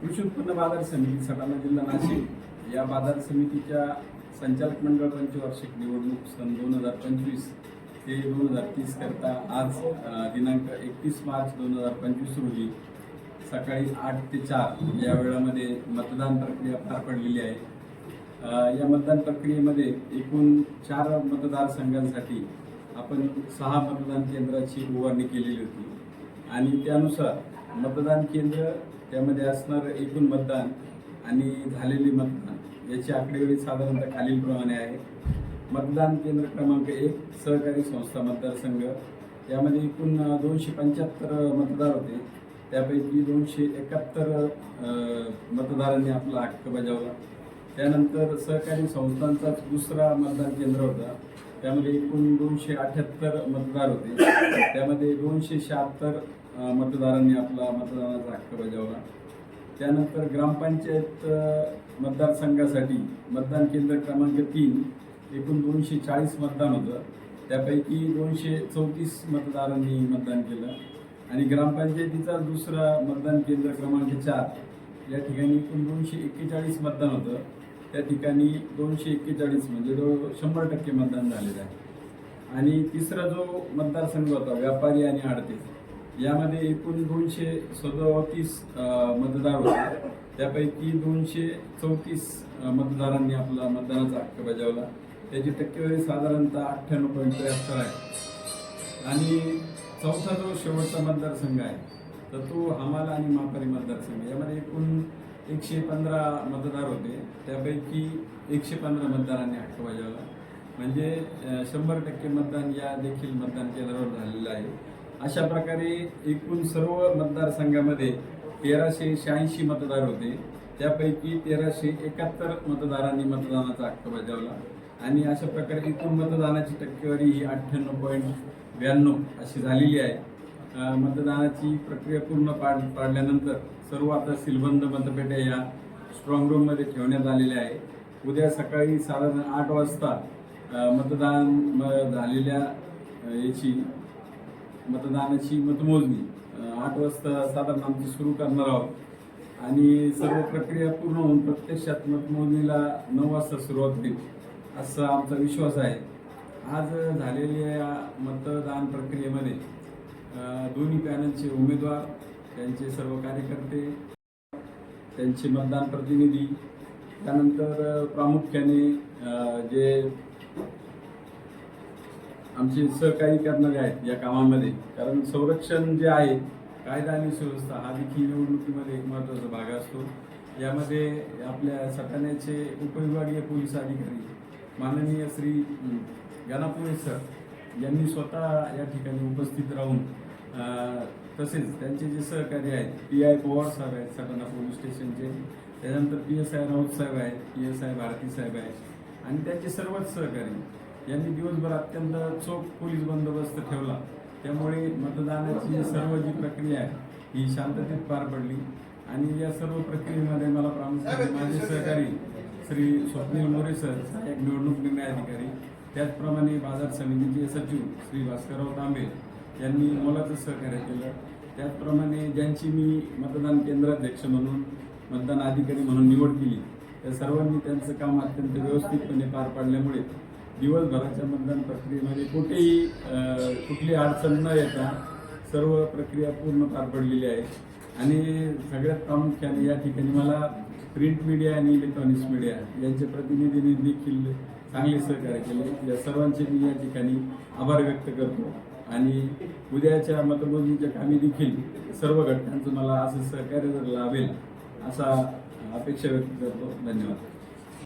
कृषी उत्पन्न बाजार समिती सटाणा जिल्हा नाशिक या बाजार समितीच्या संचालक मंडळ पंचवार्षिक निवडणूक सन दोन हजार पंचवीस ते दोन हजार तीस करता आज दिनांक एकतीस मार्च दोन हजार पंचवीस रोजी सकाळी आठ ते चार या वेळामध्ये मतदान प्रक्रिया पार पडलेली आहे. या मतदान प्रक्रियेमध्ये एकूण चार मतदारसंघांसाठी आपण सहा मतदान केंद्राची उभारणी केलेली होती आणि त्यानुसार मतदान केंद्र त्यामध्ये असणारं एकूण मतदान आणि झालेली मतदान. याची आकडेवारी साधारणतः खालीलप्रमाणे आहे. मतदान केंद्र क्रमांक एक सहकारी संस्था मतदारसंघ. यामध्ये एकूण दोनशे पंच्याहत्तर मतदार होते. त्यापैकी दोनशे एकाहत्तर मतदारांनी आपला हक्क बजावला. त्यानंतर सहकारी संस्थांचाच दुसरा मतदान केंद्र होता. त्यामध्ये एकूण दोनशे अठ्याहत्तर मतदार होते. त्यामध्ये दोनशे शहात्तर मतदारांनी आपला मतदानाचा हक्क बजावला. त्यानंतर ग्रामपंचायत मतदारसंघासाठी मतदान केंद्र क्रमांक तीन एकूण दोनशे चाळीस मतदान होतं. त्यापैकी दोनशे चौतीस मतदारांनी मतदान केलं. आणि ग्रामपंचायतीचा दुसरा मतदान केंद्र क्रमांक चार या ठिकाणी एकूण दोनशे एक्केचाळीस मतदान होतं. त्या ठिकाणी दोनशे एक्केचाळीस म्हणजे जवळ शंभर टक्के मतदान झालेलं आहे. आणि तिसरा जो मतदारसंघ होता व्यापारी आणि आडते यामध्ये एकूण दोनशे सदोतीस मतदार होते. त्यापैकी दोनशे चौतीस मतदारांनी आपला मतदानाचा हक्क बजावला. त्याची टक्केवारी साधारणतः अठ्ठ्याण्णव पॉईंट त्र्याहत्तर आहे. आणि चौथा जो शेवटचा मतदारसंघ आहे तर तो हमाला आणि मापारी मतदारसंघ यामध्ये एकूण एकशे पंधरा मतदार होते. त्यापैकी एकशे पंधरा मतदारांनी हक्क बजावला म्हणजे शंभर टक्के मतदान या देखील मतदान केंद्रावर झालेलं आहे. अशा प्रकारे एकूण सर्व मतदारसंघामध्ये तेराशे शहाऐंशी मतदार होते. त्यापैकी तेराशे एकाहत्तर मतदारांनी मतदानाचा हक्क बजावला. आणि अशा प्रकारे एकूण मतदानाची टक्केवारी ही अठ्ठ्याण्णव पॉईंट ब्याण्णव अशी झालेली आहे. मतदानाची प्रक्रिया पूर्ण पाड पाडल्यानंतर सर्व आता सिलबंद मतपेट्या या स्ट्रॉंग रूममध्ये ठेवण्यात आलेल्या आहे उद्या सकाळी साधारण आठ वाजता मतदान म- झालेल्या याची मतदानाची मतमोजणी आठ वाजता साधारण आमची सुरू करणार आहोत. आणि सर्व प्रक्रिया पूर्ण होऊन प्रत्यक्षात मतमोजणीला नऊ वाजता सुरुवात होईल असा आमचा विश्वास आहे. आज झालेल्या मतदान प्रक्रियेमध्ये दोन्ही पॅनलचे उमेदवार त्यांचे सर्व कार्यकर्ते त्यांचे मतदान प्रतिनिधी त्यानंतर प्रामुख्याने जे आमचे सहकारी करणारे आहेत या कामामध्ये. कारण संरक्षण जे आहे कायदा आणि सुव्यवस्था हा देखील निवडणुकीमध्ये एक महत्त्वाचा भाग असतो. यामध्ये आपल्या सटाण्याचे उपविभागीय पोलीस अधिकारी माननीय श्री गणापुरे सर यांनी स्वतः या ठिकाणी उपस्थित राहून तसेच त्यांचे जे सहकारी आहेत पी आय पवार साहेब आहेत सटाणा पोलीस स्टेशनचे त्यानंतर P S I Raut saheb आहेत P S I Bharati saheb आहेत आणि त्यांचे सर्वच सहकारी यांनी दिवसभर अत्यंत चोख पोलीस बंदोबस्त ठेवला. त्यामुळे मतदानाची सर्व जी प्रक्रिया आहे ही शांततेत पार पडली. आणि या सर्व प्रक्रियेमध्ये मला प्रामुख्याने माझे सहकारी श्री स्वप्नील मोरे सर एक निवडणूक निर्णय अधिकारी त्याचप्रमाणे बाजार समितीचे सचिव श्री भास्करराव तांबे यांनी मोलाचं सहकार्य केलं. त्याचप्रमाणे ज्यांची मी मतदान केंद्राध्यक्ष म्हणून मतदान अधिकारी म्हणून निवड केली त्या सर्वांनी त्यांचं काम अत्यंत व्यवस्थितपणे पार पाडल्यामुळे दिवसभराच्या मतदान प्रक्रियेमध्ये कुठेही कुठली अडचण न येता सर्व प्रक्रिया पूर्ण पार पडलेली आहे. आणि सगळ्यात प्रामुख्याने या ठिकाणी मला प्रिंट मीडिया आणि इलेक्ट्रॉनिक्स मीडिया यांचे प्रतिनिधींनी देखील चांगले सहकार्य केले. या सर्वांचे मी या ठिकाणी आभार व्यक्त करतो. आणि उद्याच्या मतमोजणीच्या कामी देखील सर्व घटकांचं मला असं सहकार्य जर लाभेल असा अपेक्षा व्यक्त करतो. धन्यवाद.